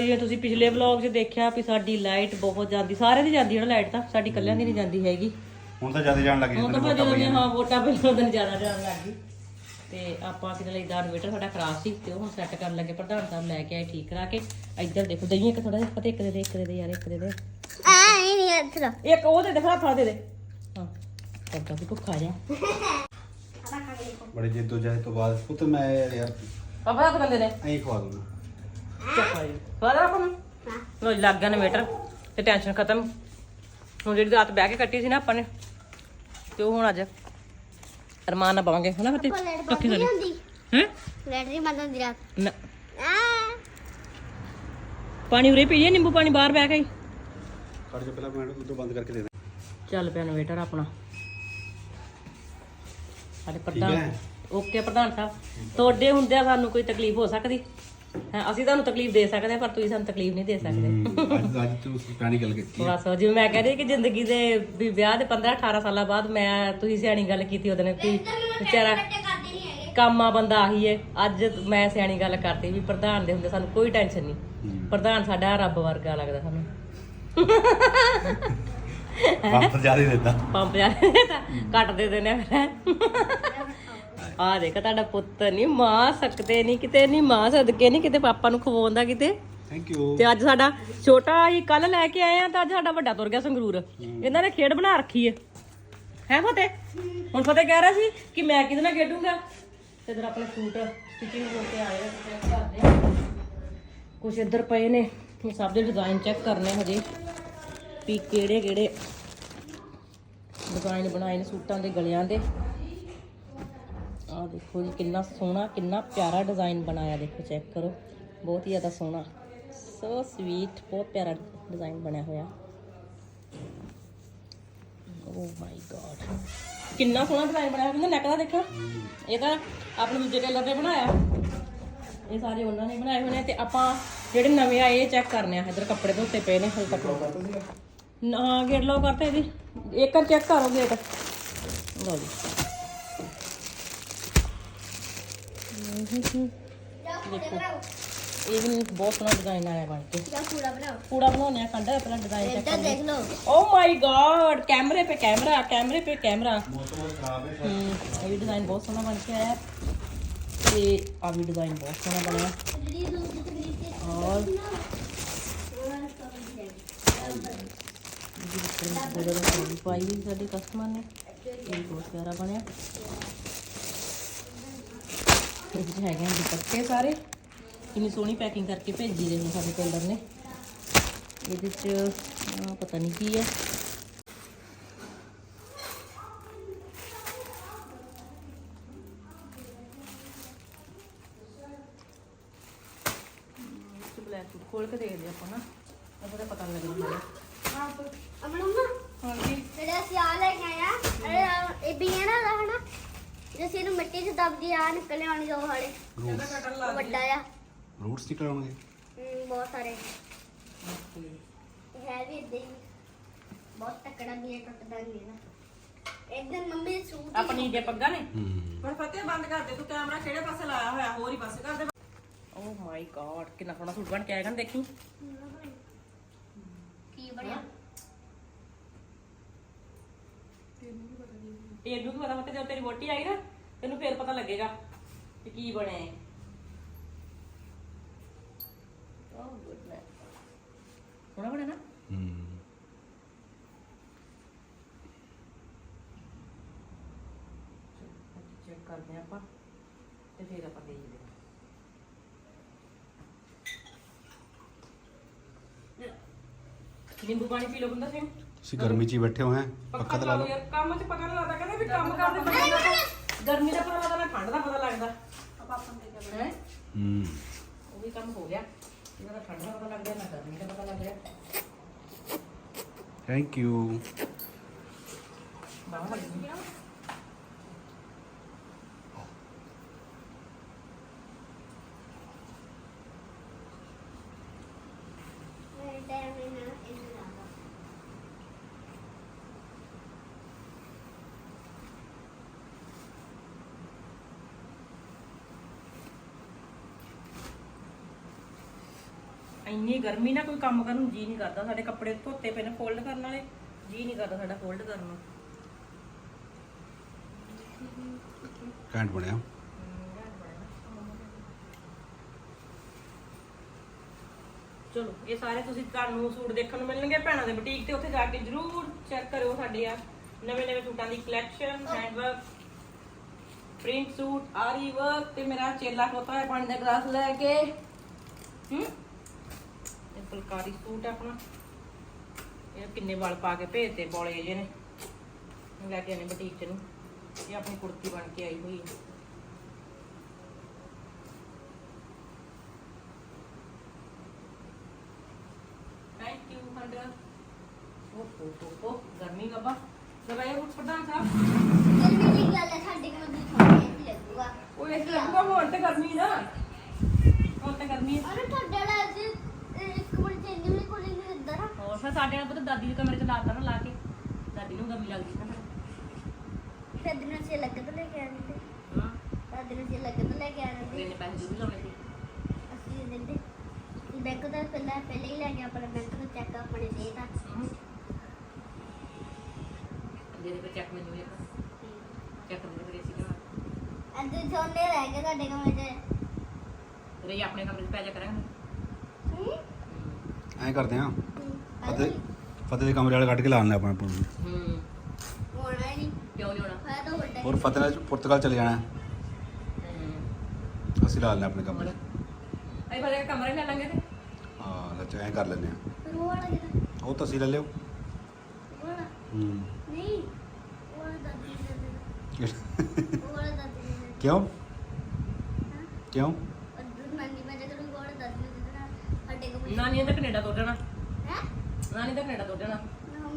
ਜਿਵੇਂ ਤੁਸੀਂ ਪਿਛਲੇ ਵਲੌਗ 'ਚ ਦੇਖਿਆ ਵੀ ਸਾਡੀ ਲਾਈਟ ਬਹੁਤ ਜਾਂਦੀ ਸਾਰਿਆਂ ਦੀ ਜਾਂਦੀ ਹੈ ਨਾ ਲਾਈਟ ਤਾਂ ਸਾਡੀ ਇਕੱਲਿਆਂ ਦੀ ਨਹੀਂ ਜਾਂਦੀ ਹੈਗੀ। ਹੁਣ ਤਾਂ ਜ਼ਿਆਦਾ ਜਾਣ ਲੱਗ ਗਈ ਹੁਣ ਤਾਂ ਜਦੋਂ ਦੀਆਂ ਹਾਂ ਵੋਟਾਂ ਪਹਿਲਾਂ ਜ਼ਿਆਦਾ ਜਾਣ ਲੱਗ ਗਈ। ਤੇ ਆਪਾਂ ਕਿਤੇ ਲਈ ਦਾ ਇਨਵੇਟਰ ਸਾਡਾ ਖਰਾਬ ਸੀ ਤੇ ਉਹ ਹੁਣ ਸੈੱਟ ਕਰਨ ਲੱਗੇ ਪ੍ਰਧਾਨ ਸਾਹਿਬ ਲੈ ਕੇ ਆਏ ਠੀਕ ਕਰਾ ਕੇ। ਇੱਧਰ ਦੇਖੋ ਦਈਏ ਇੱਕ ਥੋੜਾ ਜਿਹਾ ਪਤਾ ਇੱਕ ਦੇ ਦੇ ਇੱਕ ਦੇ ਦੇ ਯਾਰ ਇੱਕ ਦੇ ਦੇ। ਆ ਨਹੀਂ ਇੱਧਰ ਇੱਕ ਉਹ ਦੇ ਦੇ ਫੜਾ ਫੜਾ ਦੇ ਦੇ। ਹਾਂ ਕੱਟਾ ਵੀ ਭੁੱਖਾ ਜਾ ਬੜੇ ਜਿੱਦੋ ਜਾਏ ਤੋਂ ਬਾਅਦ ਪੁੱਤ ਮੈਂ ਯਾਰ ਪਾਪਾ ਹੱਥ ਬੰਦੇ ਨੇ ਐਂ ਖਵਾ ਦੂੰਗਾ ਚੱਪਾਈ ਫੜਾ ਆਪਾਂ ਨੂੰ ਲੋ ਲੱਗ ਗਿਆ ਇਨਵੇਟਰ ਤੇ ਟੈਨਸ਼ਨ ਖਤਮ। ਹੁਣ ਜਿਹੜੀ ਰਾਤ ਬਹਿ ਕੇ ਕੱਟੀ ਸੀ ਨਾ ਆਪਾਂ ਨੇ ਤੇ ਉਹ ਹੁਣ ਅੱਜ ਅਰਮਾਨ ਨਾਲ ਪਾਵਾਂਗੇ ਹਨਾ ਫਤੇ ਲੈਟ ਪੱਕੀ ਬੰਦ ਸਾਡੀ। ਨਹੀਂ ਹੁੰਦੀ। ਹੈ? ਲੈਟ ਨਹੀਂ ਬੰਦ ਹੁੰਦੀ ਰਾਤ। ਨਾ। ਆ। ਪਾਣੀ ਉਰੇ ਪੀਏ ਨਿੰਬੂ ਪਾਣੀ ਬਾਹਰ ਬਹਿ ਕੇ। ਖੜ ਜਾ ਪਹਿਲਾਂ ਮੈਂ ਉਦੋਂ ਬੰਦ ਕਰਕੇ ਦੇ ਦੇ। ਚੱਲ ਪਿਆ ਇਨਵੇਟਰ ਆਪਣਾ। ਸਾਡੇ ਪ੍ਰਧਾਨ ਓਕੇ ਪ੍ਰਧਾਨ ਸਾਹਿਬ। ਤੁਹਾਡੇ ਹੁੰਦਿਆਂ ਸਾਨੂੰ ਕੋਈ ਤਕਲੀਫ ਹੋ ਸਕਦੀ? ਹਾਂ ਅਸੀਂ ਤੁਹਾਨੂੰ ਤਕਲੀਫ ਦੇ ਸਕਦੇ ਹਾਂ, ਪਰ ਤੁਸੀਂ ਸਾਨੂੰ ਤਕਲੀਫ ਨਹੀਂ ਦੇ ਸਕਦੇ। ਅੱਜ ਅੱਜ ਤੂੰ ਪੁਰਾਣੀ ਗੱਲ ਕੀਤੀ ਹੈ। ਬਸ ਜਿਵੇਂ ਮੈਂ ਕਹਿ ਰਹੀ ਕਿ ਜ਼ਿੰਦਗੀ ਦੇ ਵੀ ਵਿਆਹ ਦੇ 15 18 ਸਾਲਾਂ ਬਾਅਦ ਮੈਂ ਤੁਸੀਂ ਸਿਆਣੀ ਗੱਲ ਕੀਤੀ ਉਹਦੇ ਨੇ ਵੀ ਵਿਚਾਰਾ ਕਾਮਾ ਬੰਦਾ ਆਹੀ ਹੈ। ਅੱਜ ਮੈਂ ਸਿਆਣੀ ਗੱਲ ਕਰਦੀ ਵੀ ਪ੍ਰਧਾਨ ਦੇ ਹੁੰਦੇ ਸਾਨੂੰ ਕੋਈ ਟੈਨਸ਼ਨ ਨਹੀਂ। ਪ੍ਰਧਾਨ ਸਾਡਾ ਰੱਬ ਵਰਗਾ ਲੱਗਦਾ ਸਾਨੂੰ। ਪੰਪ ਜ਼ਿਆਦਾ ਹੀ ਦਿੰਦਾ। ਪੰਪ ਜਾ ਕੱਟ ਦੇ ਦੇਣੇ ਫਿਰ। ਆ ਦੇਖ ਤੁਹਾਡਾ ਪੁੱਤ ਨਹੀਂ ਮਾਂ ਸਕਦੇ ਨਹੀਂ ਕਿਤੇ ਨਹੀਂ ਮਾਂ ਸਦਕੇ ਨਹੀਂ ਕਿਤੇ ਪਾਪਾ ਨੂੰ ਖਵਾਉਂਦਾ ਕਿਤੇ। ਥੈਂਕ ਯੂ ਤੇ ਅੱਜ ਸਾਡਾ ਛੋਟਾ ਹੀ ਕੱਲ ਲੈ ਕੇ ਆਏ ਆ ਤਾਂ ਅੱਜ ਸਾਡਾ ਵੱਡਾ ਤੁਰ ਗਿਆ ਸੰਗਰੂਰ। ਇਹਨਾਂ ਨੇ ਖੇਡ ਬਣਾ ਰੱਖੀ ਹੈ ਹੈ ਫਤਿਹ? ਹੁਣ ਫਤਿਹ ਕਹਿ ਰਿਹਾ ਸੀ ਕਿ ਮੈਂ ਕਿਹਦੇ ਨਾਲ ਖੇਡੂੰਗਾ? ਤੇ ਇਧਰ ਆਪਣੇ ਸੂਟ ਸਟਿਚਿੰਗ ਹੋ ਕੇ ਆਏ ਆ ਤੇ ਕਰਦੇ ਕੁਛ ਇੱਧਰ ਪਏ ਨੇ ਇਹ ਸਭ ਦੇ ਡਿਜ਼ਾਈਨ ਚੈੱਕ ਕਰਨੇ ਹਜੇ ਵੀ ਕਿਹੜੇ ਕਿਹੜੇ ਡਿਜ਼ਾਈਨ ਬਣਾਏ ਨੇ ਸੂਟਾਂ ਦੇ ਗਲਿਆਂ ਦੇ। ਆਹ ਦੇਖੋ ਜੀ ਕਿੰਨਾ ਸੋਹਣਾ ਕਿੰਨਾ ਪਿਆਰਾ ਡਿਜ਼ਾਈਨ ਬਣਾਇਆ ਦੇਖੋ ਚੈੱਕ ਕਰੋ। ਬਹੁਤ ਹੀ ਜ਼ਿਆਦਾ ਸੋਹਣਾ। ਸੋ ਸਵੀਟ ਬਹੁਤ ਪਿਆਰਾ ਡਿਜ਼ਾਈਨ ਬਣਿਆ ਹੋਇਆ। ਓ ਮਾਈ ਗॉड ਕਿੰਨਾ ਸੋਹਣਾ ਡਿਜ਼ਾਈਨ ਬਣਾਇਆ ਕਿੰਨਾ ਨੈਕ ਦਾ ਦੇਖੋ। ਇਹ ਤਾਂ ਆਪਣੇ ਦੂਜੇ ਟੇਲਰ ਨੇ ਬਣਾਇਆ। ਇਹ ਸਾਰੇ ਉਹਨਾਂ ਨੇ ਬਣਾਏ ਹੋਏ ਨੇ ਤੇ ਆਪਾਂ ਜਿਹੜੇ ਨਵੇਂ ਆਏ ਇਹ ਚੈੱਕ ਕਰਨੇ ਆ। ਇਧਰ ਕੱਪੜੇ ਧੋਤੇ ਪਏ ਨੇ ਹਲ ਤੱਕ ਨਾ ਗੇਟ ਲੋ ਕਰਤੇ ਇਹਦੀ। ਇੱਕ ਚੈੱਕ ਕਰੋ ਗੇਟ ਲਓ ਜੀ। ਇਹ ਵੀ ਬਹੁਤ ਸੋਹਣਾ ਡਿਜ਼ਾਈਨ ਆਇਆ ਬਣ ਕੂੜਾ ਬਣਾਉਣੇ ਆ ਕੰਡਾ ਮਾਈ ਗॉड ਕੈਮਰੇ ਤੇ ਕੈਮਰਾ ਕੈਮਰੇ ਤੇ ਕੈਮਰਾ। ਹੈ ਇਹ ਵੀ ਬਹੁਤ ਸੋਹਣਾ ਬਣ ਕੇ ਆਇਆ। ਹੈ। ਤੇ ਬਹੁਤ ਸੋਹਣਾ ਬਣਿਆ। ਔਰ ਸਾਡੇ ਕਸਟਮਰ ਨੇ। ਇਹ ਬਹੁਤ ਪਿਆਰਾ ਬਣਿਆ। ਇਹ ਵਿੱਚ ਹੈਗੇ ਆ ਦੁਪੱਟੇ ਸਾਰੇ। ਕਿੰਨੀ ਸੋਹਣੀ ਪੈਕਿੰਗ ਕਰਕੇ ਭੇਜੀ ਦੇ ਨੇ ਸਾਡੇ ਟੇਲਰ ਨੇ। ਇਹਦੇ ਚ ਪਤਾ ਨਹੀਂ ਕੀ ਹੈ ਬਲੈਕ ਖੋਲ ਕੇ ਦੇਖਦੇ ਆਪਾਂ ਨਾ। ਉਹਦਾ ਪਤਾ ਨੀ ਲੱਗਣਾ ਹੈਗਾ ਅਮਨ ਅੰਮਾ। ਹਾਂਜੀ। ਜਿਹੜਾ ਅਸੀਂ ਆ ਲੈ ਕੇ ਆਇਆ ਇਹ ਵੀ ਹੈ ਨਾ ਹਨਾ? ਜੇ ਸੀ ਨੂੰ ਮਿੱਟੀ 'ਚ ਦਬਦੀ ਆ ਨਿਕਲੇ ਆਉਣੀ ਦੋ ਹਾਲੇ ਉਹ ਵੱਡਾ ਆ। ਰੂਟਸ ਨਿਕਲਣਗੇ ਹਮ, ਬਹੁਤ ਸਾਰੇ। ਹੈ ਵੀ ਏਦਾਂ ਹੀ। ਬਹੁਤ ਤਕੜਾ ਵੀ ਹੈ ਟੁੱਟਦਾ ਨਹੀਂ ਨਾ। ਇੱਧਰ ਮੰਮੀ ਦੇ ਸੂਟ ਆਪਣੀ ਜੇ ਪੱਗਾ ਨੇ? ਹੂੰ। ਪਰ ਫਤਿਹ ਬੰਦ ਕਰ ਦੇ ਤੂੰ ਕੈਮਰਾ ਕਿਹੜੇ ਪਾਸੇ ਲਾਇਆ ਹੋਇਆ? ਹੋਰ ਹੀ ਪਾਸੇ ਕਰ ਦੇ। ਓ ਮਾਈ ਗॉड ਕਿੰਨਾ ਸੋਹਣਾ ਸੂਟ ਬਣ ਕੇ ਆਏਗਾ ਨਾ ਦੇਖੀ। ਕੀ ਬਣਿਆ? ਤੈਨੂੰ ਕੀ ਪਤਾ ਫਤਿਹ ਜਦੋਂ ਤੇਰੀ ਵੋਟੀ ਆਈ ਨਾ ਤੈਨੂੰ ਫੇਰ ਪਤਾ ਲੱਗੇਗਾ ਕਿ ਕੀ ਬਣਿਆ ਹੈ ਓ ਗੁੱਡਨੈਸ ਸੋਹਣਾ ਬਣਿਆ ਨਾ? ਹੂੰ ਚੈੱਕ ਕਰਦੇ ਹਾਂ ਆਪਾਂ ਤੇ ਫਿਰ ਆਪਾਂ ਦੇਖਦੇ ਹਾਂ ਨਿੰਬੂ ਪਾਣੀ ਪੀ ਲਓ ਬੰਦਾ ਸਿੰਘ ਤੁਸੀਂ ਗਰਮੀ 'ਚ ਹੀ ਬੈਠੇ ਹੋ ਹੈ? ਪੱਖਾ ਤਾਂ ਲਾ ਲਓ ਯਾਰ ਕੰਮ 'ਚ ਪਤਾ ਨਹੀਂ ਲੱਗਦਾ ਕਹਿੰਦੇ ਵੀ ਕੰਮ ਕਰਦੇ ਬੰਦੇ ਦਾ ਤਾਂ ਗਰਮੀ ਦਾ ਪਤਾ ਲੱਗਦਾ ਨਾ ਠੰਡ ਦਾ ਪਤਾ ਲੱਗਦਾ। ਆਪਾਂ ਆਪਾਂ ਨੂੰ ਦੇਖਿਆ ਹੈ? ਹੂੰ। ਉਹ ਵੀ ਕੰਮ ਹੋ ਗਿਆ। ਇਹਨਾਂ ਦਾ ਠੰਡ ਦਾ ਪਤਾ ਲੱਗ ਗਿਆ ਨਾ ਗਰਮੀ ਦਾ ਪਤਾ ਲੱਗ ਗਿਆ। ਥੈਂਕ ਯੂ ਬਾਹਰ ਲੱਗ ਗਿਆ ਮੇਰੇ ਟਾਈਮ ਨਾਲ ਇਹਨਾਂ ਦਾ ਇੰਨੀ ਗਰਮੀ ਨਾ ਕੋਈ ਕੰਮ ਕਰਨ ਨੂੰ ਜੀ ਨਹੀਂ ਕਰਦਾ। ਸਾਡੇ ਕੱਪੜੇ ਧੋਤੇ ਪਏ ਨੇ ਫੋਲਡ ਕਰਨ ਵਾਲੇ ਜੀ ਨਹੀਂ ਕਰਦਾ ਸਾਡਾ ਫੋਲਡ ਕਰਨ ਨੂੰ। ਘੈਂਟ ਬਣਿਆ। ਚਲੋ ਇਹ ਸਾਰੇ ਤੁਸੀਂ ਤੁਹਾਨੂੰ ਸੂਟ ਦੇਖਣ ਨੂੰ ਮਿਲਣਗੇ ਭੈਣਾਂ ਦੇ ਬੁਟੀਕ ਤੇ ਉੱਥੇ ਜਾ ਕੇ ਜਰੂਰ ਚੈੱਕ ਕਰਿਓ ਸਾਡੇ ਆ ਨਵੇਂ ਨਵੇਂ ਸੂਟਾਂ ਦੀ collection handwork print suit aari work ਤੇ ਮੇਰਾ ਚੇਲਾ ਖੋਤਾ ਹੈ ਪਾਣੀ ਦਾ ਗਲਾਸ ਲੈ ਕੇ। ਹੂੰ? ਫੁਲਕਾਰੀ ਸੂਟ ਹੈ ਆਪਣਾ। ਇਹ ਕਿੰਨੇ ਵਾਲ ਪਾ ਕੇ ਭੇਜਤੇ ਬੋਲੇ ਜੇ ਨੇ। ਇਹ ਲੈ ਕੇ ਆਨੇ ਬੁਟੀਕ ਚ ਨੂੰ। ਇਹ ਆਪਣੀ ਕੁੜਤੀ ਬਣ ਕੇ ਆਈ ਹੋਈ ਹੈ ਹੋ ਹੋ ਹੋ ਗਰਮੀ ਬਾਬਾ। ਦਵਾਈ ਉੱਠ ਪ੍ਰਧਾਨ ਸਾਹਿਬ ਗਰਮੀ ਦੀ ਗੱਲ ਹੈ ਸਾਡੇ ਕੋਲ ਦੀ ਥੋੜੀ ਜਿਹੀ ਲੱਗੂਗਾ। ਉਹ ਇਸ ਲੱਗੂਗਾ ਹੁਣ ਤੇ ਗਰਮੀ ਨਾ। ਹੁਣ ਤੇ ਗਰਮੀ। ਹੈ ਅਰੇ ਤੁਹਾਡੇ ਵਾਲਾ ਅੱਜ ਇੱਕ ਮਿੰਟ ਚੇਂਜ ਵੀ ਕੋਲਿੰਗ ਨਹੀਂ ਦਿੰਦਾ ਨਾ ਹੋਰ ਫਿਰ ਸਾਡੇ ਨਾਲ ਪਤਾ ਦਾਦੀ ਦੇ ਕਮਰੇ ਚ ਲਾਤਾ ਨਾ ਲਾ ਕੇ। ਦਾਦੀ ਨੂੰ ਗਰਮੀ ਲੱਗਦੀ ਨਾ ਫਿਰ। ਲੱਗ ਤਾਂ ਲੈ ਕੇ ਤੇ ਫਿਰ। ਹਾਂ। ਤਾਂ ਦਿਨ ਸੇ ਲੱਗ ਤਾਂ ਲੈ ਕੇ ਆਣੇ ਤੇ ਇਹਨੇ ਪੈਸੇ ਜ਼ਰੂਰ ਲਾਉਣੇ ਸੀ। ਅਸੀਂ ਦਿੰਦੇ। ਬੈਂਕ ਦਾ ਪਹਿਲਾਂ ਪਹਿਲੇ ਹੀ ਲੈ ਕੇ ਆਪਣਾ ਬੈਂਕ ਦਾ ਚੈੱਕ ਆਪਣੇ ਦੇ ਤਾਂ। ਦੇ ਦੇ ਚੈੱਕ ਮੈਨੂੰ ਇੱਕ ਚੈੱਕ ਮੈਨੂੰ ਕਰੇ ਸੀ ਕਿ ਅੱਜ ਛੋਨੇ ਰਹਿ ਗਏ ਤੁਹਾਡੇ ਕਮਰੇ 'ਚ। ਰੇ ਆਪਣੇ ਕਮਰੇ ਚ ਪੈ ਜਾ ਕਰਾਂਗੇ। ਹੂੰ ਐਂ ਕਰਦੇ ਆ ਫਤਿਹ ਫਤਿਹ ਦੇ ਕਮਰੇ ਵਾਲੇ ਕੱਢ ਕੇ ਲਾਣ ਲੈ ਆਪਣਾ ਪੁੱਤ ਨੂੰ। ਹੂੰ ਹੋਣਾ ਹੀ ਨਹੀਂ ਕਿਉਂ ਨਹੀਂ ਹੋਣਾ ਤਾਂ ਵੱਡਾ ਹੋਰ ਫਤਿਹ ਨੇ ਪੁਰਤਗਾਲ ਚਲੇ ਜਾਣਾ। ਹੈ। ਹੂੰ ਅਸੀਂ ਲਾ ਲੈਣੇ ਆਪਣੇ ਕਮਰੇ। ਅਈ ਬਾਰੇ ਕਮਰੇ ਲੈ ਲਾਂਗੇ ਤੇ। ਹਾਂ ਸੱਚ ਐਂ ਕਰ ਲੈਂਦੇ ਆ ਉਹ ਵਾਲਾ ਕਿਹਦਾ ਉਹ ਤੁਸੀਂ ਲੈ ਲਿਓ। ਵਾਲਾ ਹੂੰ। ਨਹੀਂ ਉਹ ਵਾਲਾ ਦਾਦੀ ਨੇ ਦੇਣਾ। ਉਹ ਵਾਲਾ ਦਾਦੀ ਨੇ ਦੇ ਕਿਉਂ? ਦੇਣਾ। ਕਿਉਂ? ਅਦਰ ਨਾਨੀ ਮੈਂ ਜਦੋਂ ਉਹ ਵਾਲਾ ਦਾਦੀ ਨੇ ਦੇ ਦੇਣਾ ਸਾਡੇ ਕਮਰੇ ਨਾਨੀ ਨੇ ਤਾਂ ਕੈਨੇਡਾ ਤੋਂ ਜਾਣਾ। ਹੈ ਨਾਨੀ ਤਾਂ ਕੈਨੇਡਾ ਤੋਂ ਜਾਣਾ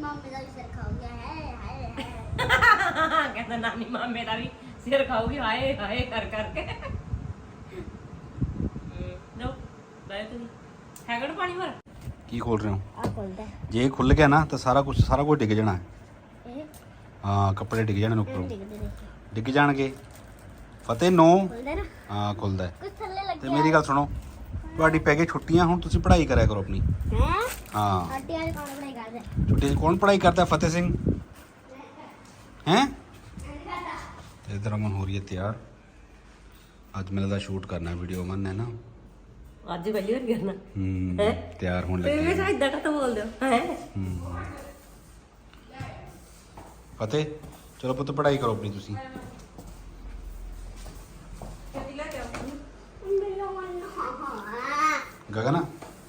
ਮਾਮੇ ਦਾ ਵੀ ਸਿਰ ਖਾ ਗਿਆ ਹੈ ਹਾਏ ਹਾਏ। ਕਹਿੰਦਾ ਨਾਨੀ ਮਾਮੇ ਦਾ ਵੀ ਸਿਰ ਖਾਊਗੀ ਹਾਏ ਹਾਏ ਕਰ ਕਰਕੇ ਲੋ ਬਾਏ ਤੁਸੀਂ। ਹੈਗੜ ਪਾਣੀ ਭਰ ਕੀ ਖੋਲ ਰਹੇ ਹੋ? ਆ ਖੋਲਦਾ। ਜੇ ਖੁੱਲ ਗਿਆ ਨਾ ਤਾਂ ਸਾਰਾ ਕੁਝ ਸਾਰਾ ਕੁਝ ਡਿੱਗ ਜਾਣਾ ਹੈ। ਇਹ? ਹਾਂ ਕੱਪੜੇ ਡਿੱਗ ਜਾਣੇ ਨੇ ਉੱਪਰੋਂ। ਡਿੱਗਦੇ ਨੇ। ਡਿੱਗ ਜਾਣਗੇ। ਫਤਿਹ ਨੋ ਖੋਲਦਾ ਨਾ। ਹਾਂ ਖੁੱਲਦਾ ਹੈ। ਕੁਝ ਥੱਲੇ ਤੇ ਮੇਰੀ ਗੱਲ ਸੁਣੋ। ਤੁਹਾਡੀ ਪੈ ਗਈ ਛੁੱਟੀਆਂ ਹੁਣ ਤੁਸੀਂ ਪੜ੍ਹਾਈ ਕਰਿਆ ਕਰੋ ਆਪਣੀ। ਹੈ? ਹਾਂ। ਆਟੀ ਵਾਲੇ ਕੌਣ ਬਣਾਈ ਕਰਦੇ? ਛੁੱਟੀ 'ਚ ਕੌਣ ਪੜ੍ਹਾਈ ਕਰਦਾ? ਫਤਿਹ ਸਿੰਘ। ਹੈ? ਤੇ ਇਧਰ ਅਮਨ ਹੋ ਰਹੀ ਹੈ ਤਿਆਰ। ਅੱਜ ਮੇਰਾ ਦਾ ਸ਼ੂਟ ਕਰਨਾ ਵੀਡੀਓ ਅਮਨ ਨੇ ਨਾ। ਅੱਜ ਪਹਿਲੀ ਵਾਰ ਕਰਨਾ। ਹੂੰ ਹੈਂ? ਤਿਆਰ ਹੋਣ ਲੱਗੀ। ਇਦਾਂ ਬੋਲਦੇ ਹੈ? ਹੂੰ। ਫਤਿਹ ਚਲੋ ਪੁੱਤ ਪੜ੍ਹਾਈ ਕਰੋ ਆਪਣੀ ਤੁਸੀਂ ਮੇਰਾ ਮਨ ਹਾਂ ਗਗਨ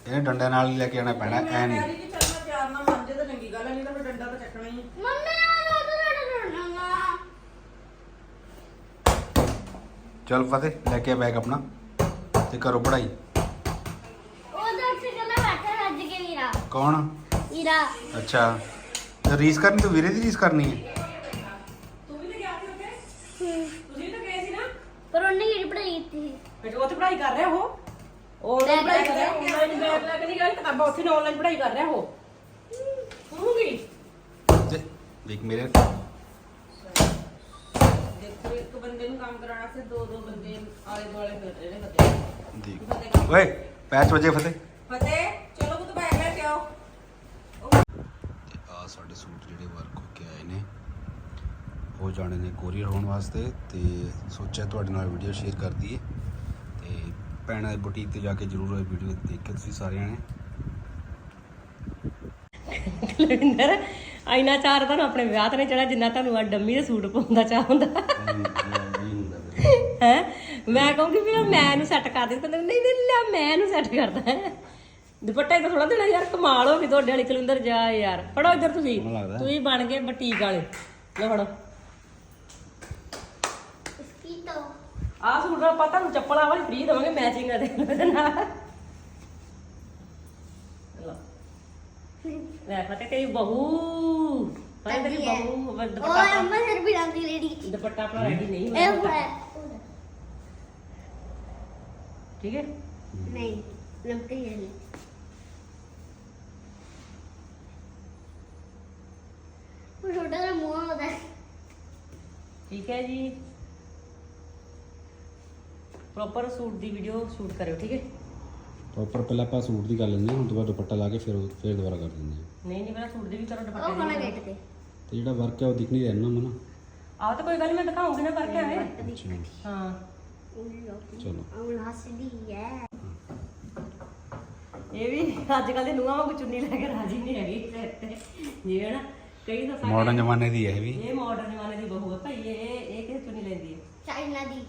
ਇਹਨੇ ਡੰਡੇ ਨਾਲ ਹੀ ਲੈ ਕੇ ਆਣਾ ਪੈਣਾ ਐ ਨਹੀਂ। ਚੱਲਣਾ ਚਾਰ ਨਾਲ ਮੰਜੇ ਤਾਂ ਚੰਗੀ ਗੱਲ ਨਹੀਂ ਤਾਂ ਫਿਰ ਡੰਡਾ ਤਾਂ ਚੱਕਣਾ ਹੀ ਮੰਮੀ ਆ ਰੋਟ ਰੋਟ ਰੋਣਾ ਚਲ ਫਤਿਹ ਲੈ ਕੇ ਬੈਗ ਆਪਣਾ ਤੇ ਕਰੋ ਪੜ੍ਹਾਈ। ਉਹਦਾ ਉੱਥੇ ਕੱਲਾ ਬੈਠਾ ਰੱਜ ਕੇ ਵੀਰਾ। ਕੌਣ? ਵੀਰਾ। ਅੱਛਾ। ਤੇ ਰੀਸ ਕਰਨੀ ਤੂੰ ਵੀਰੇ ਦੀ ਰੀਸ ਕਰਨੀ ਹੈ? ਤੂੰ ਵੀ ਤਾਂ ਗਿਆ ਸੀ ਉੱਥੇ? ਤੁਸੀਂ ਵੀ ਤਾਂ ਗਏ ਸੀ ਨਾ? ਪਰ ਉਹਨੇ ਕਿਹੜੀ ਪੜਾਈ ਕੀਤੀ ਸੀ। ਫਿਰ ਉੱਥੇ ਪੜ੍ਹਾਈ ਕਰ ਰਿਹਾ ਉਹ ਉਹ? ਆਨਲਾਈਨ ਪੜ੍ਹਾਈ ਕਰ ਰਿਹਾ ਆਨਲਾਈਨ ਬੈਗ ਲੈ ਕੇ ਨਹੀਂ ਗਿਆ ਕਿਤਾਬਾਂ ਉੱਥੇ ਨਾ ਆਨਲਾਈਨ ਪੜ੍ਹਾਈ ਕਰ ਰਿਹਾ ਉਹ। ਸੁਣੂਗੀ ਤੇ ਦੇਖ ਮੇਰੇ ਦੇਖੋ ਇੱਕ ਬੰਦੇ ਨੂੰ ਕੰਮ ਕਰਾਉਣਾ ਸੀ ਦੋ ਦੋ ਬੰਦੇ ਆਲੇ ਦੁਆਲੇ ਫਿਰ ਰਹੇ ਨੇ ਫਤਿਹ ਦੇਖ। ਓਏ ਪੈਚ ਵਜੇ ਫਤਿਹ। ਫਤਿਹ ਚਲੋ ਪੁੱਤ ਬੈਗ ਲੈ ਕੇ ਆਓ। ਤੇ ਆ ਸਾਡੇ ਸੂਟ ਜਿਹੜੇ ਵਰਕ ਹੋ ਕੇ ਆਏ ਨੇ ਉਹ ਜਾਣੇ ਨੇ ਕੋਰੀਅਰ ਹੋਣ ਵਾਸਤੇ ਤੇ ਸੋਚਿਆ ਤੁਹਾਡੇ ਨਾਲ ਵੀਡੀਓ ਸ਼ੇਅਰ ਕਰ ਦਈਏ। ਤੇ ਦੇ ਬੁਟੀਕ ਤੇ ਜਾ ਕੇ ਜਰੂਰ ਇਹ ਵੀਡੀਓ ਦੇਖਿਓ ਤੁਸੀਂ ਸਾਰਿਆਂ ਨੇ। ਲਵਿੰਦਰ ਆਇਨਾ ਚਾਰ ਤੁਹਾਨੂੰ ਆਪਣੇ ਵਿਆਹ ਤੇ ਨਹੀਂ ਚੜਾ ਜਿੰਨਾ ਤੁਹਾਨੂੰ ਆ ਡੰਮੀ ਦੇ ਸੂਟ ਪਾਉਣ ਦਾ ਚਾਹ ਹੁੰਦਾ। ਹੈ? ਮੈਂ ਕਹੂੰਗੀ ਵੀ ਮੈਂ ਇਹਨੂੰ ਸੈੱਟ ਕਰ ਦੇ ਕਹਿੰਦੇ ਨਹੀਂ ਨਹੀਂ ਲੈ ਮੈਂ ਇਹਨੂੰ ਸੈੱਟ ਕਰਦਾ ਦੁਪੱਟਾ ਤਾਂ ਥੋੜਾ ਦੇਣਾ ਯਾਰ ਕਮਾਲ ਹੋ ਗਈ ਤੁਹਾਡੇ ਵਾਲੀ ਕਲਿੰਦਰ ਜਾ ਯਾਰ ਫੜੋ ਇੱਧਰ ਤੁਸੀਂ। ਤੁਸੀਂ ਬਣ ਗਏ ਬੁਟੀਕ ਵਾਲੇ। ਲਓ ਫੜੋ ਇਸਕੀ ਤੋਂ ਆਹ ਸੂਟ ਨਾਲ ਆਪਾਂ ਤੁਹਾਨੂੰ ਚੱਪਲਾਂ ਵਾਲੀ ਫ੍ਰੀ ਦੇਵਾਂਗੇ ਮੈਚਿੰਗ ਦੇ ਇਹਦੇ ਨਾਲ। ਲਓ। ਲੈ ਤੇਰੀ ਬਹੂ। ਤੇਰੀ ਬਹੂ ਦੁਪੱਟਾ ਦੁਪੱਟਾ ਆਪਣਾ ਰੈਡੀ ਹੋਇਆ ਹੈ ਠੀਕ ਹੈ ਜੀ। ਪ੍ਰੋਪਰ ਸੂਟ ਦੀ ਵੀਡੀਓ ਸ਼ੂਟ ਕਰਿਓ ਠੀਕ ਹੈ? ਪ੍ਰੋਪਰ ਪਹਿਲਾਂ ਆਪਾਂ ਸੂਟ ਦੀ ਕਰ ਲੈਂਦੇ ਹਾਂ ਹੁਣ ਬਾਅਦ ਦੁਪੱਟਾ ਲਾ ਕੇ ਫਿਰ ਫਿਰ ਦੁਬਾਰਾ ਕਰ ਦਿੰਦੇ ਹਾਂ। ਨਹੀਂ ਨਹੀਂ ਮੇਰਾ ਸੂਟ ਦੇ ਵੀ ਕਰੋ ਉਹ ਦੁਪੱਟੇ ਕੋਣਾ ਦੇ ਗੇਟ ਤੇ। ਤੇ ਜਿਹੜਾ ਵਰਕ ਹੈ ਉਹ ਦਿਖ ਨਹੀਂ ਰਿਹਾ ਨਾ ਮਨਾ ਆਹ ਤਾਂ ਕੋਈ ਗੱਲ ਨੀ ਮੈਂ ਦਿਖਾਉਂਗੀ ਨਾ ਕਰਕੇ ਆਏ ਅੱਛਾ ਹਾਂ। ਚਲੋ। ਉਹ ਹੱਸਦੀ ਹੈ। ਇਹ ਵੀ ਅੱਜ ਕੱਲ ਦੇ ਨੂੰਹਾਂ ਵਾਂਗੂ ਚੁੰਨੀ ਲੈ ਕੇ ਰਾਜੀ ਨਹੀਂ ਹੈਗੀ। ਸਿਰ ਤੇ ਜਿਵੇਂ ਨਾ ਕਈ ਤਾਂ ਮਾਡਰਨ ਜ਼ਮਾਨੇ ਦੀ ਹੈ ਇਹ ਵੀ। ਇਹ ਮਾਡਰਨ ਜ਼ਮਾਨੇ ਦੀ ਬਹੂ ਹੈ ਭਾਈ ਇਹ ਇਹ ਕਿਸ ਚੁੰਨੀ ਲੈਂਦੀ ਹੈ? ਚਾਈਨਾ ਦੀ।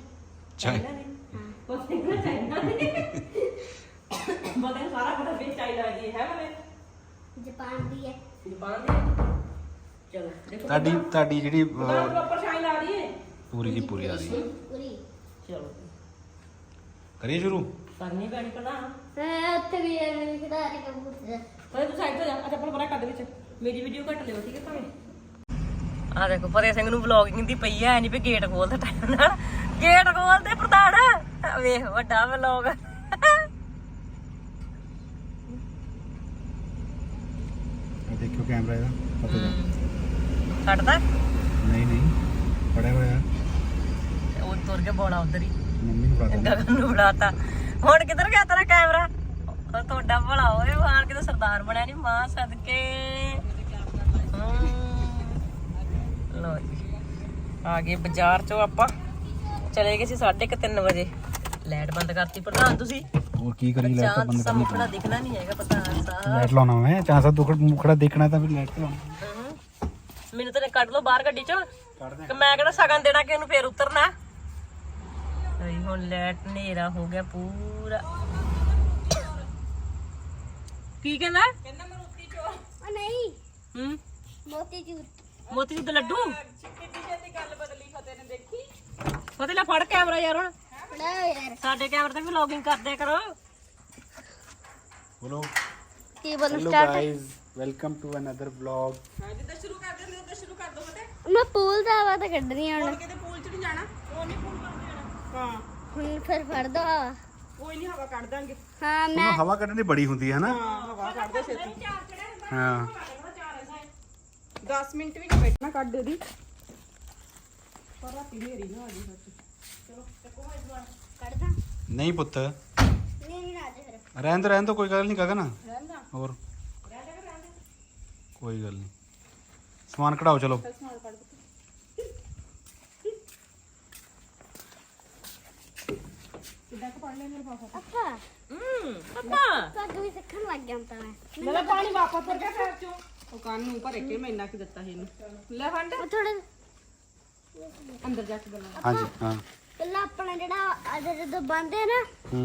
ਚਾਈਨਾ ਦੀ ਕੁਛ ਨਹੀਂ ਨਾ ਚਾਈਨਾ ਦੀ ਬਦਲ ਸਾਰਾ ਪਤਾ ਵੀ ਚਾਈਨਾ ਦੀ ਹੈ ਬਲੇ ਜਾਪਾਨ ਦੀ ਹੈ। ਜਾਪਾਨ ਦੀ ਚਲੋ ਦੇਖੋ ਤੁਹਾਡੀ ਤੁਹਾਡੀ ਜਿਹੜੀ ਅਹ, ਪ੍ਰੋਪਰ ਸ਼ਾਈਨ ਆ ਰਹੀ ਹੈ ਪੂਰੀ ਦੀ ਪੂਰੀ ਆ ਰਹੀ ਹੈ ਪੂਰੀ। ਚਲੋ। ਕਰੀਏ ਸ਼ੁਰੂ? ਕਰਨੀ ਪੈਣੀ ਪ੍ਰਧਾਨ ਹਾਂ ਉੱਥੇ ਵੀ ਐਵੇਂ ਖਿਡਾਰੀ ਕਬੂਤਰ ਪਰ ਤੂੰ ਸਾਈਡ ਤੋਂ ਜਾ। ਅੱਛਾ ਆਪਣਾ ਬੜਾ ਕੱਢ ਵਿੱਚ। ਮੇਰੀ ਵੀਡੀਓ ਘੱਟ ਲਿਓ ਠੀਕ ਹੈ ਭਾਵੇਂ? ਆ ਦੇਖੋ ਫਤਿਹ ਸਿੰਘ ਨੂੰ ਵਲੌਗਿੰਗ ਦੀ ਪਈ ਐ ਨਹੀਂ ਵੀ ਗੇਟ ਖੋਲਦੇ ਟਾਈਮ ਨਾਲ। ਗੇਟ ਖੋਲਦੇ ਪ੍ਰਧਾਨ ਵੇਖ ਵੱਡਾ ਵਲੌਗ ਦੇਖਿਓ ਕੈਮਰਾ ਇਹਦਾ ਪਤਾ ਜਾ ਕੱਢਦਾ ਨਹੀਂ ਨਹੀਂ ਫੜਿਆ ਹੋਇਆ ਉਹ ਤੁਰ ਕੇ ਬੋੜਾ ਉਧਰ ਹੀ। ਮੰਮੀ ਨੂੰ ਫੜਾ ਦਿੰਦਾ ਗਗਨ ਨੂੰ ਫੜਾਤਾ। ਹੁਣ ਕਿੱਧਰ ਗਿਆ ਤੇਰਾ ਕੈਮਰਾ ਤੁਹਾਡਾ ਭਲਾ ਹੋਏ ਆਣ ਕੇ ਤਾਂ ਸਰਦਾਰ ਬਣਿਆ ਨਹੀਂ ਮਾਂ ਸਦਕੇ ਹਮ। ਲਓ ਜੀ ਆ ਗਏ ਬਾਜ਼ਾਰ ਚੋਂ ਆਪਾਂ। ਚਲੇ ਗਏ ਸੀ 3:30 ਵਜੇ। ਲਾਈਟ ਬੰਦ ਕਰਤੀ ਪ੍ਰਧਾਨ ਤੁਸੀਂ। ਹੋਰ ਕੀ ਕਰੀ ਚਾਂਦ ਬੰਦ ਕਰਨੀ ਮੁਖੜਾ ਦਿਖਣਾ ਨਹੀਂ ਹੈਗਾ ਪ੍ਰਧਾਨ ਸਾਹਿਬ। ਲਾਈਟ ਲਾਉਣਾ ਮੈਂ ਚਾਹ ਸਾ ਦੁਖੜ ਮੁਖੜਾ ਦੇਖਣਾ ਤਾਂ ਫਿਰ ਲਾਈਟ ਲਾਉਣਾ। ਮੈਨੂੰ ਤਾਂ ਕੱਢ ਲਓ ਬਾਹਰ ਗੱਡੀ ਚੋਂ। ਕੱਢ ਦੇ ਕਿ ਮੈਂ ਕਿਹੜਾ ਸਗਨ ਦੇਣਾ ਕਿ ਉਹਨੂੰ ਫੇਰ ਉਤਰਨਾ? ਲਈ ਹੁਣ ਲੈਟ ਹਨੇਰਾ ਹੋ ਗਿਆ ਪੂਰਾ। ਕੀ ਕਹਿੰਦਾ? ਉਹ ਨਹੀਂ ਹੂੰ ਮੋਤੀ ਚੂਰ। ਮੋਤੀ ਦੇ ਲੱਡੂ ਫਤਿਹ ਲੈ ਫੜ ਕੈਮਰਾ ਯਾਰ ਹੁਣ। ਫੜਾ ਯਾਰ। ਸਾਡੇ ਕੈਮਰੇ ਤੇ ਵੀ ਲੌਗਿੰਗ ਕਰਦੇ ਕਰੋ। ਬੋਲੋ। ਕੀ ਬੋਲ hello start guys welcome to another vlog ਮੈਂ ਪੂਲ ਦਾ ਆਵਾ ਤਾਂ ਕੱਢਣੀ ਆ ਹੁਣ। ਕਿਤੇ ਪੂਲ ਚ ਨਹੀਂ ਜਾਣਾ। ਹਾਂ ਹੁਣ ਫਿਰ ਫੜ ਦੋ ਹਵਾ। ਕੋਈ ਨਹੀਂ ਹਵਾ ਕੱਢ ਦਾਂਗੇ। ਹਾਂ ਮੈਂ ਉਹਨੂੰ ਹਵਾ ਕੱਢਣੀ ਬੜੀ ਹੁੰਦੀ ਹੈ ਨਾ। ਹਵਾ ਕੱਢ ਦੇ ਛੇਤੀ। ਹਾਂ। 10 ਮਿੰਟ ਵੀ ਨਹੀਂ ਬੈਠਣਾ ਕੱਢ ਦੀ ਪਰ ਰਾਤੀ ਨੇਰੀ ਨਾ ਆ ਗਈ ਸੱਚ ਕੱਢਦਾ ਨਹੀਂ ਪੁੱਤ ਨਹੀਂ ਨਹੀਂ ਰਾਜ ਫਿਰ ਰਹਿਣ ਦੋ ਰਹਿਣ ਦੋ ਕੋਈ ਗੱਲ ਨਹੀਂ ਗਗਨ ਰਹਿੰਦਾ ਹੋਰ ਕੋਈ ਗੱਲ ਨਹੀਂ ਸਮਾਨ ਕਢਾਓ ਚਲੋ ਸਮਾਨ ਕੱਢ ਦੇ ਕਿੱਦਾਂ ਕੁ ਪੜ ਲੈ ਮੇਰੇ ਪਾਪਾ ਅੱਛਾ ਹੂੰ ਪਤਾ ਪੱਗ ਵੀ ਸਿੱਖਣ ਲੱਗ ਗਿਆ ਹੁਣ ਤਾਂ ਮੈਂ ਮੇਰਾ ਪਾਣੀ ਵਾਪਸ ਤੁਰ ਗਿਆ ਘਰ ਚੋਂ ਉਹ ਕੰਨ ਨੂੰ ਭਰੇ ਕੇ ਮੈਂ ਇੰਨਾ ਕਿ ਦਿੱਤਾ ਸੀ ਇਹਨੂੰ। ਲੈ ਫੰਡ ਉਹ ਥੋੜਾ ਅੰਦਰ ਜਾ ਕੇ ਗੱਲਾਂ ਹਾਂਜੀ ਹਾਂ। ਪਹਿਲਾਂ ਆਪਣਾ ਜਿਹੜਾ ਅੱਜ ਜਦੋਂ ਬੰਦੇ ਨਾ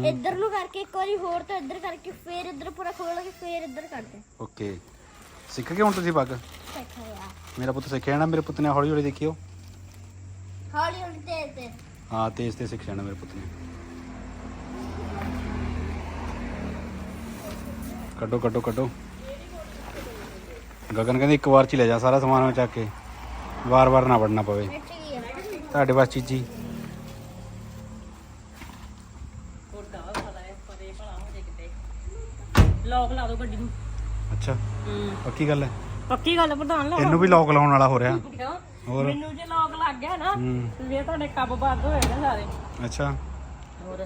ਇੱਧਰ ਨੂੰ ਕਰਕੇ ਇੱਕ ਵਾਰੀ ਹੋਰ ਤੋਂ ਇੱਧਰ ਕਰਕੇ ਫੇਰ ਇੱਧਰ ਪੂਰਾ ਖੋਲ ਕੇ ਫੇਰ ਇੱਧਰ ਕਰਦੇ। ਓਕੇ। ਸਿੱਖ ਗਏ ਹੁਣ ਤੁਸੀਂ ਪੱਗ? ਸਿੱਖਿਆ ਮੇਰਾ ਪੁੱਤ ਸਿੱਖ ਜਾਣਾ ਮੇਰੇ ਪੁੱਤ ਨੇ ਹੌਲੀ ਹੌਲੀ ਦੇਖਿਓ। ਹੌਲੀ ਹੌਲੀ ਤੇਜ਼ ਤੇ। ਹਾਂ ਤੇਜ਼ ਤੇ ਸਿੱਖ ਜਾਣਾ ਮੇਰੇ ਪੁੱਤ ਨੇ। ਕੱਢੋ ਕੱਢੋ ਕੱਢੋ। ਗਗਨ ਕਹਿੰਦੇ ਇੱਕ ਵਾਰ ਚ ਹੀ ਲੈ ਜਾ ਸਾਰਾ ਸਮਾਨ ਮੈਂ ਚੱਕ ਕੇ। ਵਾਰ-ਵਾਰ ਨਾ ਵੜਨਾ ਪਵੇ। ਤੁਹਾਡੇ ਪਾਸ ਚੀਜੀ ਹੈ ਹੋ ਲੌਕ ਲਾ ਦਿਓ ਗੱਡੀ ਨੂੰ। ਅੱਛਾ। ਹੂੰ। ਪੱਕੀ ਗੱਲ ਹੈ? ਪੱਕੀ ਗੱਲ ਪ੍ਰਧਾਨ ਲਾ ਇਹਨੂੰ ਵੀ ਲੋਕ ਲਾਉਣ ਵਾਲਾ ਹੋ ਰਿਹਾ। ਹੋਰ? ਮੈਨੂੰ ਜੇ ਲੌਕ ਲੱਗ ਗਿਆ ਨਾ ਹੂੰ। ਫਿਰ ਤੁਹਾਡੇ ਕੱਬ ਬੰਦ ਹੋਏ ਨੇ ਸਾਰੇ। ਅੱਛਾ। ਹੋਰ?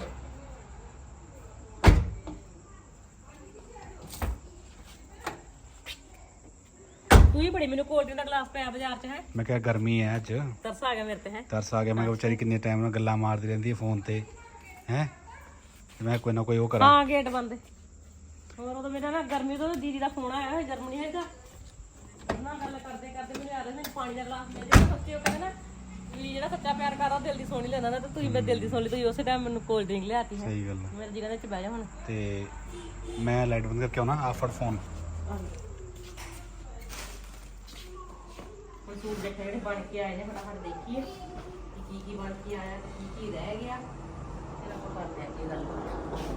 ਤੂੰ ਹੀ ਬੜੀ ਮੈਨੂੰ ਕੋਲਡ ਡਰਿੰਕ ਦਾ ਗਲਾਸ ਪਿਆ ਬਾਜ਼ਾਰ 'ਚ ਹੈ? ਮੈਂ ਕਿਹਾ ਗਰਮੀ ਹੈ ਅੱਜ। ਤਰਸ ਆ ਗਿਆ ਮੇਰੇ ਤੇ ਹੈ? ਤਰਸ ਆ ਗਿਆ ਮੈਂ ਕਿਹਾ ਵਿਚਾਰੀ ਕਿੰਨੇ ਟਾਈਮ ਨਾਲ ਗੱਲਾਂ ਮਾਰਦੀ ਰਹਿੰਦੀ ਹੈ ਫੋਨ ਤੇ ਹੈ? ਮੈਂ ਕੋਈ ਨਾ ਕੋਈ ਉਹ ਕਰਾਂ। ਹਾਂ ਗੇਟ ਬੰਦ। ਹੋਰ ਉਦੋਂ ਮੇਰਾ ਨਾ ਗਰਮੀ ਤੋਂ ਦੀਦੀ ਦਾ ਫੋਨ ਆਇਆ ਹੋਇਆ ਜਰਮਨੀ ਹੈਗਾ ਉਹਨਾਂ ਗੱਲ ਕਰਦੇ ਕਰਦੇ ਮੈਨੂੰ ਆ ਰਿਹਾ ਮੈਨੂੰ ਪਾਣੀ ਦਾ ਗਲਾਸ ਦੇ ਦੇ ਸੱਚੇ ਉਹ ਕਹਿੰਦੇ ਨਾ ਵੀ ਜਿਹੜਾ ਸੱਚਾ ਪਿਆਰ ਕਰਦਾ ਉਹ ਦਿਲ ਦੀ ਸੁਣ ਹੀ ਲੈਂਦਾ ਨਾ ਤੇ ਤੁਸੀਂ ਮੇਰੇ ਦਿਲ ਦੀ ਸੁਣ ਲਈ ਤੁਸੀਂ ਉਸੇ ਟਾਈਮ ਮੈਨੂੰ ਕੋਲਡ ਡਰਿੰਕ ਲਿਆਤੀ ਹੈ? ਸਹੀ ਗੱਲ ਹੈ ਮੇਰੇ ਜੀਗਾ ਦੇ ਚ ਬਹਿ ਜਾ ਹੁਣ। ਤੇ ਮੈਂ ਲਾਈਟ ਬੰਦ ਕਰਕੇ ਆਉਣਾ ਆ ਫੜ ਫੋਨ ਹੁਣ ਸੂਟ ਦੇਖੇ ਜਿਹੜੇ ਬਣ ਕੇ ਆਏ ਨੇ, ਫਟਾਫਟ ਦੇਖੀਏ ਕਿ ਕੀ ਕੀ ਬਣ ਕੇ ਆਇਆ ਕੀ ਕੀ ਰਹਿ ਗਿਆ। ਫਿਰ ਆਪਾਂ ਕਰਦੇ ਹਾਂ ਕੀ ਗੱਲ।